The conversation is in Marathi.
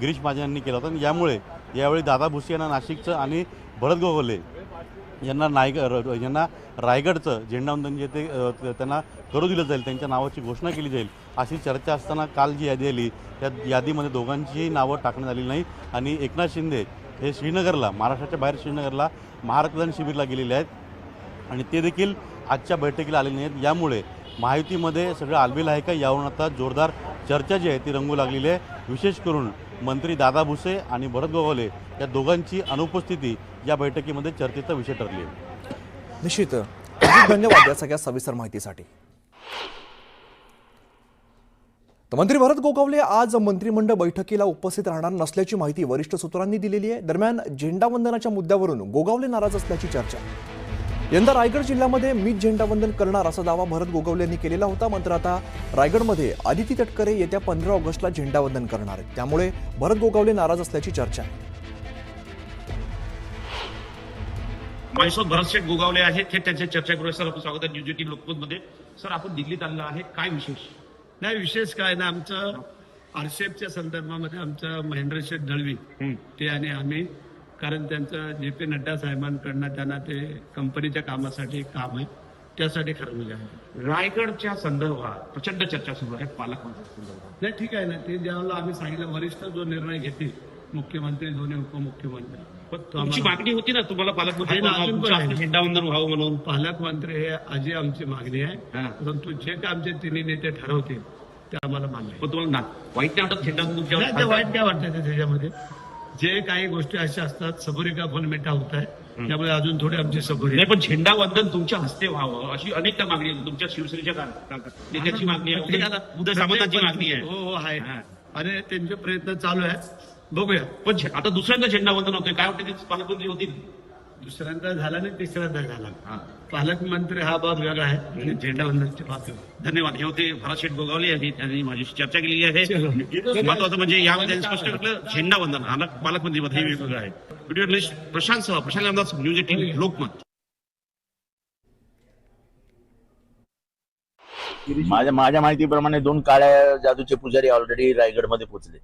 गिरीश महाजन यांनी केला होता. आणि यामुळे यावेळी दादा भुसे यांना नाशिकचं आणि भरत गोगोले यांना नायग र- यांना रायगडचं झेंडावंदन जे ते त्यांना करू दिलं जाईल त्यांच्या नावाची घोषणा केली जाईल अशी चर्चा असताना काल जी यादी आली त्या यादीमध्ये दोघांचीही नावं टाकण्यात आली नाही. आणि एकनाथ शिंदे हे श्रीनगरला महाराष्ट्राच्या बाहेर श्रीनगरला महारक्तदान शिबिरला गेलेले आहेत. आणि ते देखील आजच्या बैठकीला आलेले नाहीत. यामुळे महायुतीमध्ये सगळं आलबेल आहे का? यावरून आता जोरदार चर्चा जी आहे ती रंगू लागलेली आहे. विशेष करून मंत्री दादा भुसे आणि भरत गोगावले या दोघांची अनुपस्थिती या बैठकीमध्ये चर्चेचा विषय ठरली आहे. निश्चित. धन्यवाद या सगळ्या सविस्तर माहितीसाठी. तर मंत्री भरत गोगावले आज मंत्रिमंडळ बैठकीला उपस्थित राहणार नसल्याची माहिती वरिष्ठ सूत्रांनी दिलेली आहे. दरम्यान झेंडावंदनाच्या मुद्द्यावरून गोगावले नाराज असल्याची चर्चा. यंदा रायगड जिल्ह्यामध्ये मीच झेंडावंदन करणार असा दावा भरत गोगावले यांनी केलेला होता. मात्र आता रायगडमध्ये आदिती तटकरे येत्या पंधरा ऑगस्टला झेंडावंदन करणार आहेत. त्यामुळे भरत गोगावले नाराज असल्याची चर्चा आहे. माझ्यासोबत भरतशेठ गोगावले आहेत हे त्यांच्या चर्चा करूया सर आपलं स्वागत आहे न्यूज एटीन लोकमतमध्ये. सर आपण दिल्लीत आलेला आहे. काय विशेष? नाही विशेष काय ना आमचं आरसेपच्या संदर्भामध्ये आमचं महेंद्र शेठ दळवी ते आणि आम्ही कारण त्यांचं जे पी नड्डा साहेबांकडनं त्यांना ते कंपनीच्या कामासाठी काम आहे त्यासाठी ठरवले आहे. रायगडच्या संदर्भात प्रचंड चर्चा सुरू आहे पालकमंत्री संदर्भात. नाही ठीक आहे ना. ते ज्यावेळेला आम्ही सांगितलं वरिष्ठ जो निर्णय घेतील मुख्यमंत्री दोन्ही उपमुख्यमंत्री. तुमची मागणी होती ना तुम्हाला पालकमंत्री. झेंडावंदन व्हावं म्हणून? पालकमंत्री हे आजी आमची मागणी आहे. हा. परंतु जे काय आमचे तिन्ही नेते ठरवतील ते आम्हाला मान्य तुम्हाला ना वाईट नाही वाटत झेंडावंदन वाईट काय वाटतं ते त्याच्यामध्ये? जे काही गोष्टी अशा असतात सबुरी का फल मिठा होत आहे त्यामुळे अजून थोडी आमची सबुरी. नाही पण झेंडावंदन तुमच्या हस्ते व्हावं अशी अनेक मागणी आहे. तुमच्या शिवसेनेच्या नेत्याची मागणी आहे. उदय- सामंतांची मागणी आहे. हो हो आहे. आणि त्यांचे प्रयत्न चालू आहेत. बघूया. पण आता दुसऱ्यांदा झेंडावंदन होते काय वाटतं पालकमंत्री होतील. दुसऱ्यांदा झाला नाही तिसऱ्यांदा झाला. हा. पालकमंत्री हा बाब वेगळा आहे. आणि झेंडावंदनची बाब. धन्यवाद. हे होते भरतशेठ गोगावले यांनी त्यांनी माझ्याशी चर्चा केलेली आहे. महत्वाचं म्हणजे यामध्ये त्यांनी स्पष्ट केलं झेंडावंदन हा पालकमंत्री मध्ये हे वेगवेगळं आहे. व्हिडिओ जर्नलिस्ट प्रशांत सह प्रशांत रामदास न्यूज एटीन लोकमत. माझ्या माझ्या माहितीप्रमाणे दोन काळ्या जादूचे पुजारी ऑलरेडी रायगडमध्ये पोहोचले.